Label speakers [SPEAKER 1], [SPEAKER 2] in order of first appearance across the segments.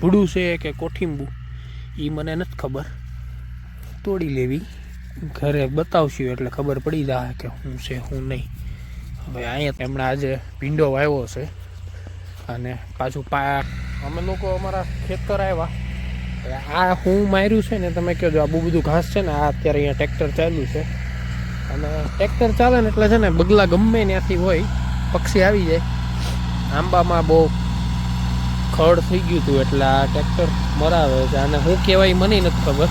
[SPEAKER 1] ભૂડું છે કે કોઠીંબુ એ મને નથી ખબર. તોડી લેવી. ઘરે બતાવશું એટલે ખબર પડી જાય કે શું છે શું નહીં. હવે અહીંયા એમણે આજે ભીંડો વાવ્યો છે અને પાછું પા, અમે લોકો અમારા ખેતર આવ્યા. આ હું માર્યું છે ને, તમે કહો છો આ બહુ બધું ઘાસ છે ને, આ અત્યારે અહીંયા ટ્રેક્ટર ચાલ્યું છે. અને ટ્રેક્ટર ચાલે ને એટલે છે ને, બગલા ગમે ત્યાંથી હોય, પક્ષી આવી જાય. આંબામાં બહુ ખડ થઈ ગયું હતું એટલે આ ટ્રેક્ટર મરાવે છે. અને હું કહેવાય મને નથી ખબર.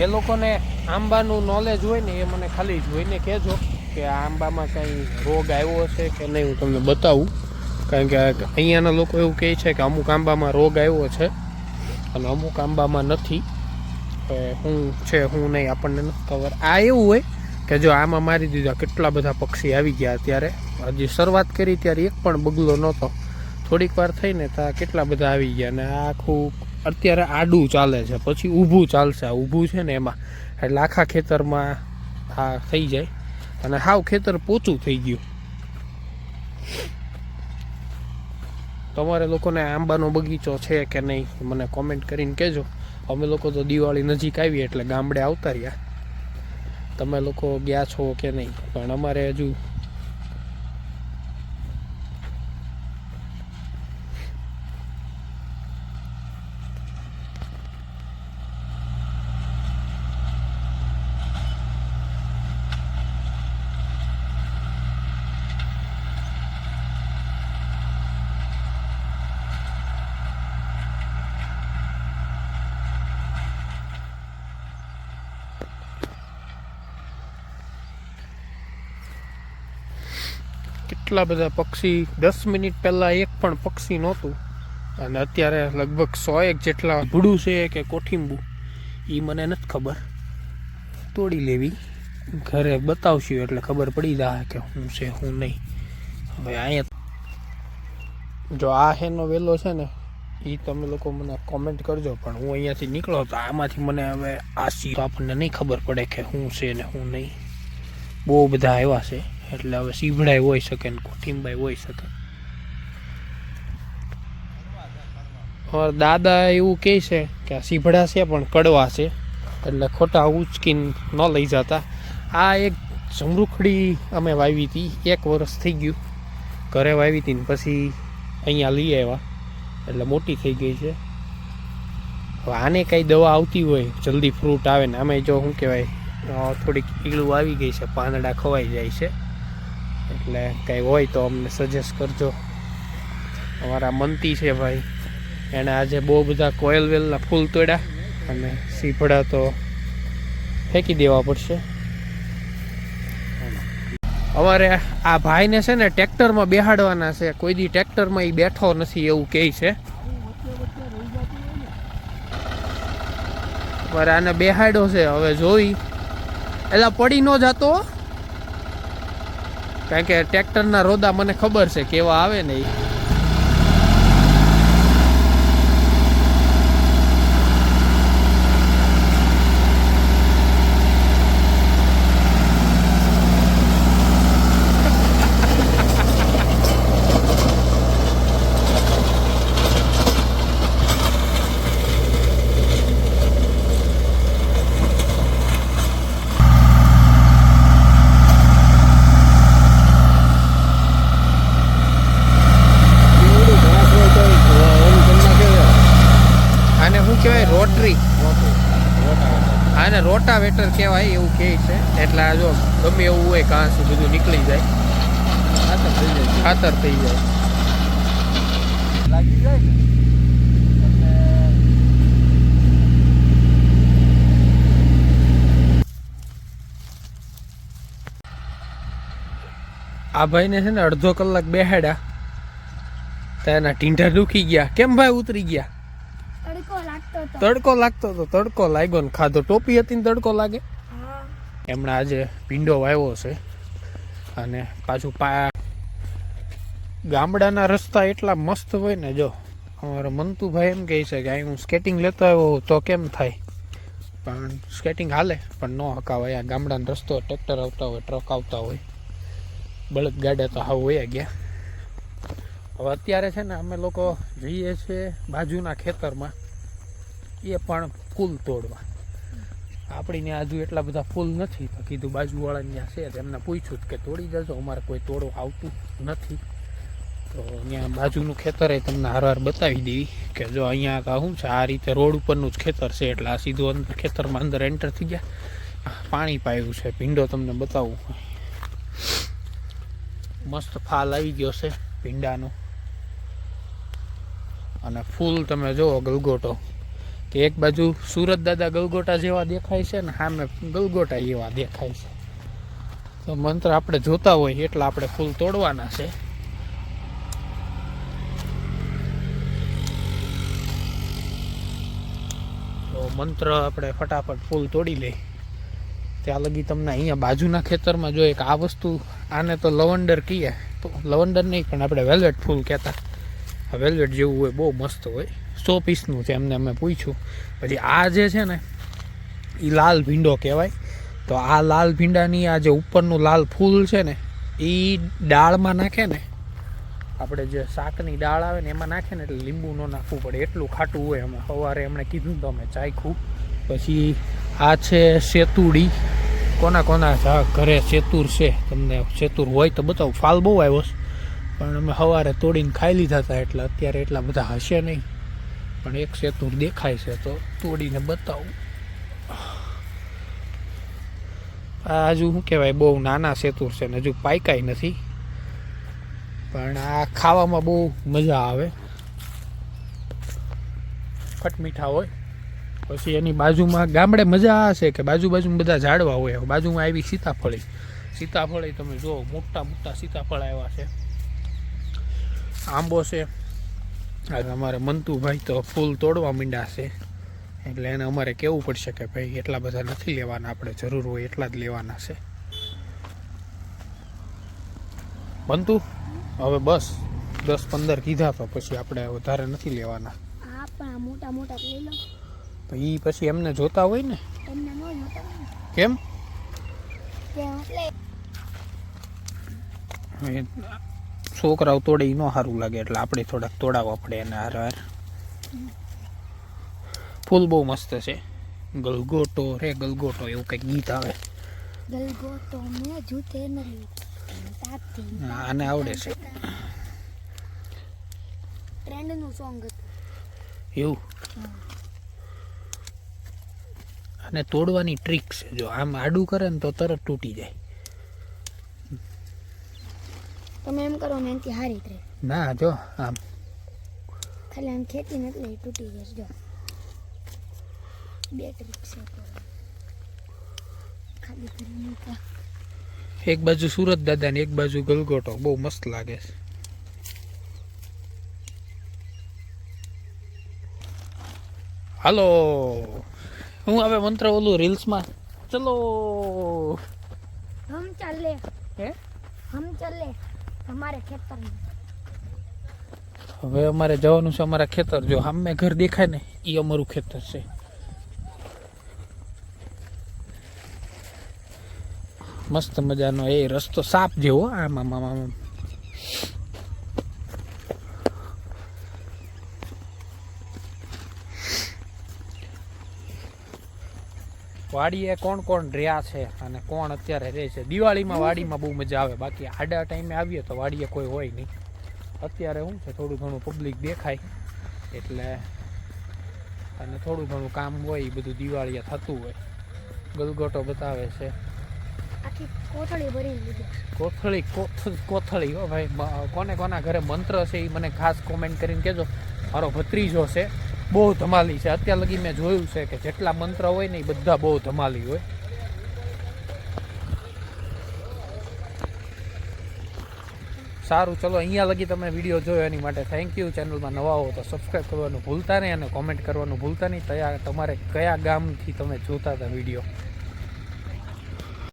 [SPEAKER 1] જે લોકોને આંબાનું નોલેજ હોય ને એ મને ખાલી જોઈને કહેજો કે આ આંબામાં કંઈ રોગ આવ્યો છે કે નહીં, હું તમને બતાવું. કારણ કે અહીંયાના લોકો એવું કહે છે કે અમુક આંબામાં રોગ આવ્યો છે અને અમુક આંબામાં નથી. હું છે, હું નહીં, આપણને નથી ખબર. આ એવું હોય કે જો આમાં મારી દીધા કેટલા બધા પક્ષી આવી ગયા અત્યારે હજી શરૂઆત કરી ત્યારે એક પણ બગલો નહોતો. થોડીક વાર થઈને ત્યાં કેટલા બધા આવી ગયા અને આખું અત્યારે આડું ચાલે છે, પછી ઊભું ચાલશે. ઊભું છે ને એમાં. એટલે આખા ખેતરમાં આ થઈ જાય. અને હાવ ખેતર પોચું થઈ ગયું. તમારે લોકોને આંબાનો બગીચો છે કે નહીં મને કોમેન્ટ કરીને કહેજો. અમે લોકો તો દિવાળી નજીક આવી એટલે ગામડે આવતા રહ્યા. તમે લોકો ગયા છો કે નહીં? પણ અમારે હજુ કેટલા બધા પક્ષી, દસ મિનિટ પહેલાં એક પણ પક્ષી નહોતું. અને અત્યારે લગભગ સો એક જેટલા ભૂડું છે કે કોઠીંબુ એ મને નથી ખબર. તોડી લેવી. ઘરે બતાવશું એટલે ખબર પડી જાય કે શું છે શું નહીં. હવે અહીંયા જો આ હેનો વેલો છે ને એ તમે લોકો મને કોમેન્ટ કરજો, પણ હું અહીંયાથી નીકળો તો આમાંથી મને હવે આ સી આપણને નહીં ખબર પડે કે શું છે ને શું નહીં. બહુ બધા આવ્યા છે. એટલે હવે સીભડાય હોઈ શકે ને કોઠીમબાઈ હોઈ શકે. ઓર દાદા એવું કહે છે કે આ સીભડા છે પણ કડવા છે. એટલે ખોટા ઉચકીને ન લઈ જતા. આ એક જમરૂખડી અમે વાવી હતી. એક વર્ષ થઈ ગયું. ઘરે વાવી હતી ને પછી અહીંયા લઈ આવ્યા. એટલે મોટી થઈ ગઈ છે. હવે આને કાંઈ દવા આવતી હોય, જલ્દી ફ્રૂટ આવે ને. આમે જો શું કહેવાય થોડીક ઈળું આવી ગઈ છે. પાંદડા ખવાઈ જાય છે. એટલે કંઈ હોય તો અમને સજેસ્ટ કરજો. અમારા મંતી છે ભાઈ. એણે આજે બહુ બધા કોયલ વેલના ફૂલ તોડ્યા અને સીપડા તો ફેંકી દેવા પડશે. અમારે આ ભાઈને છે ને ટ્રેક્ટરમાં બેહાડવાના છે. કોઈ દી ટ્રેક્ટરમાં એ બેઠો નથી એવું કહે છે. મારે આને બેહાડ્યો છે. હવે જોઈ. એટલે પડી ન જતો કારણ કે ટ્રેક્ટરના રોદા મને ખબર છે કેવા આવે ને આને શું કહેવાય? રોટરી. આને રોટાવેટર કહેવાય એવું કહે છે. એટલે આ જો ગમે એવું હોય ઘાસ બધું નીકળી જાય.
[SPEAKER 2] ખાતર થઈ જાય લાગી જાય ને?
[SPEAKER 1] આ ભાઈને છે ને અડધો કલાક બેહાડ્યા. તો એના ટીંઢા દુખી ગયા. કેમ ભાઈ ઉતરી ગયા?
[SPEAKER 3] લાગતો હતો
[SPEAKER 1] તડકો લાગતો તો તડકો લાગ્યો ને ખાધો. ટોપી હતી ને તડકો લાગે? એમણે આજે ભીંડો વાવ્યો છે. અને પાછું પા ગામડાના રસ્તા એટલા મસ્ત હોય ને જો. અમારો મંતુભાઈ એમ કહે છે કે અહીં હું સ્કેટિંગ લેતો આવ્યો તો કેમ થાય? પણ સ્કેટિંગ હાલે પણ ન હકાવાય. આ ગામડાનો રસ્તો ટ્રેક્ટર આવતા હોય ટ્રક આવતા હોય. બળદ ગાડા તો હાવ હોય ગયા. હવે અત્યારે છે ને અમે લોકો જઈએ છીએ બાજુના ખેતરમાં. એ પણ ફૂલ તોડવા. આપણી ત્યાં હજુ એટલા બધા ફૂલ નથી, તો કીધું બાજુવાળાને ત્યાં છે એમને પૂછ્યું કે તોડી જજો, અમારે કોઈ તોડો આવતું નથી. તો અહીંયા બાજુનું ખેતર એ તમને હારવાર બતાવી દેવી કે જો અહીંયા શું છે, આ રીતે રોડ ઉપરનું જ ખેતર છે, એટલે આ સીધું અંદર ખેતરમાં અંદર એન્ટર થઈ ગયા. પાણી પાયું છે, ભીંડો તમને બતાવું. મસ્ત ફાલ આવી ગયો છે ભીંડાનો. અને ફૂલ તમે જુઓ, ગલગોટો. કે એક બાજુ સુરત દાદા ગલગોટા જેવા દેખાય છે ને સામે ગલગોટા એવા દેખાય છે. તો મંત્ર આપણે જોતા હોય એટલા આપણે ફૂલ તોડવાના છે. તો મંત્ર આપણે ફટાફટ ફૂલ તોડી લઈ ત્યાં લગી તમને અહીંયા બાજુના ખેતરમાં જો એક આ વસ્તુ, આને તો લવંડર કહીએ. તો લવંડર નહીં પણ આપણે વેલ્વેટ ફૂલ કહેતા. વેલ્વેટ જેવું હોય, બહુ મસ્ત હોય. સો પીસનું છે એમને અમે પૂછ્યું. પછી આ જે છે ને એ લાલ ભીંડો કહેવાય. તો આ લાલ ભીંડાની આ જે ઉપરનું લાલ ફૂલ છે ને એ દાળમાં નાખે ને, આપણે જે શાકની દાળ આવે ને, એમાં નાખે ને, એટલે લીંબુ ન નાખવું પડે. એટલું ખાટું હોય અમે સવારે એમણે કીધું તો અમે ચાખ્યું પછી આ છે સેતુડી કોના કોના ઘરે સેતુર છે, તમને સેતુર હોય તો બતાવું. ફાલ બહુ આવ્યો છે. પણ અમે સવારે તોડીને ખાઈ લીધા હતા એટલે અત્યારે એટલા બધા હશે નહીં. પણ એક સેતુર દેખાય છે તો તોડીને બતાવું. આ હજુ શું કહેવાય, બહુ નાના સેતુર છે ને હજુ પાયકાય નથી. પણ આ ખાવામાં બહુ મજા આવે. ખટમીઠા હોય. પછી એની બાજુમાં ગામડે મજા હશે કે બાજુ બાજુમાં બધા ઝાડવા હોય. બાજુમાં આવી સીતાફળી. સીતાફળી તમે જુઓ, મોટા મોટા સીતાફળ આવ્યા છે. આંબો છે. આ અમારે મંતુભાઈ તો ફૂલ તોડવા માંડ્યા છે. એટલે એને અમારે કહેવું પડશે કે ભાઈ એટલા બધા નથી લેવાના આપણે જરૂર હોય એટલા જ લેવાના છે. મંતુ હવે બસ દસ પંદર કીધા તો પછી આપણે વધારે નથી લેવાના.
[SPEAKER 3] મોટા મોટા
[SPEAKER 1] તો એ પછી એમને જોતા હોય ને? કેમ? છોકરાઓ તોડે એ ન સારું લાગે એટલે આપણે થોડાક તોડાવવા પડે એને હાર હાર. ફૂલ બહુ મસ્ત છે. ગલગોટો રે ગલગોટો એવું કંઈક ગીત આવે.
[SPEAKER 3] મેં જૂતે
[SPEAKER 1] આને આવડે છે.
[SPEAKER 3] ટ્રેન્ડનું સોંગ
[SPEAKER 1] એવું? અને તોડવાની ટ્રીક છે. જો આમ આડું કરે ને તો તરત તૂટી જાય.
[SPEAKER 3] તમે એમ કરો ને એનાથી હારી રહે
[SPEAKER 1] ના જો આમ.
[SPEAKER 3] ખાલી આમ ખેતી નથી તૂટી જશે જો. બેટરી છે ખાલી કરી મૂકા.
[SPEAKER 1] એક બાજુ સુરત દાદા ને એક બાજુ ગલગોટો બહુ મસ્ત લાગે છે. હાલો. હું હવે મંત્ર ઓલું રીલ્સમાં? ચલો.
[SPEAKER 3] હમ ચાલે.
[SPEAKER 1] હે?
[SPEAKER 3] હમ ચાલે. અમારે
[SPEAKER 1] હવે અમારે જવાનું છે અમારા ખેતર. જો સામે ઘર દેખાય ને એ અમારું ખેતર છે. મસ્ત મજાનો એ રસ્તો સાપ જેવો આમ આમ આમ. વાડીએ કોણ કોણ રહ્યા છે અને કોણ અત્યારે રહે છે? દિવાળીમાં વાડીમાં બહુ મજા આવે. બાકી આડા ટાઈમે આવીએ તો વાડીએ કોઈ હોય નહીં. અત્યારે શું છે? થોડું ઘણું પબ્લિક દેખાય. એટલે અને થોડું ઘણું કામ હોય એ બધું દિવાળીએ થતું હોય. ગલગોટો બતાવે છે.
[SPEAKER 3] કોથળી
[SPEAKER 1] કોથળી કોથળી હો ભાઈ. કોને કોના ઘરે મંત્ર છે એ મને ખાસ કોમેન્ટ કરીને કહેજો. મારો ભત્રીજો છે. બહુ ધમાલી છે. અત્યાર લગી મેં જોયું છે કે જેટલા મંત્ર હોય ને એ બધા બહુ ધમાલી હોય. સારું, ચલો, અહીંયા લગી તમે વીડિયો જોયો એની માટે થેન્ક યુ ચેનલમાં નવા હો તો સબસ્ક્રાઈબ કરવાનું ભૂલતા નહીં અને કોમેન્ટ કરવાનું ભૂલતા નહીં. તયા તમારે કયા ગામથી તમે જોતા હતા વીડિયો?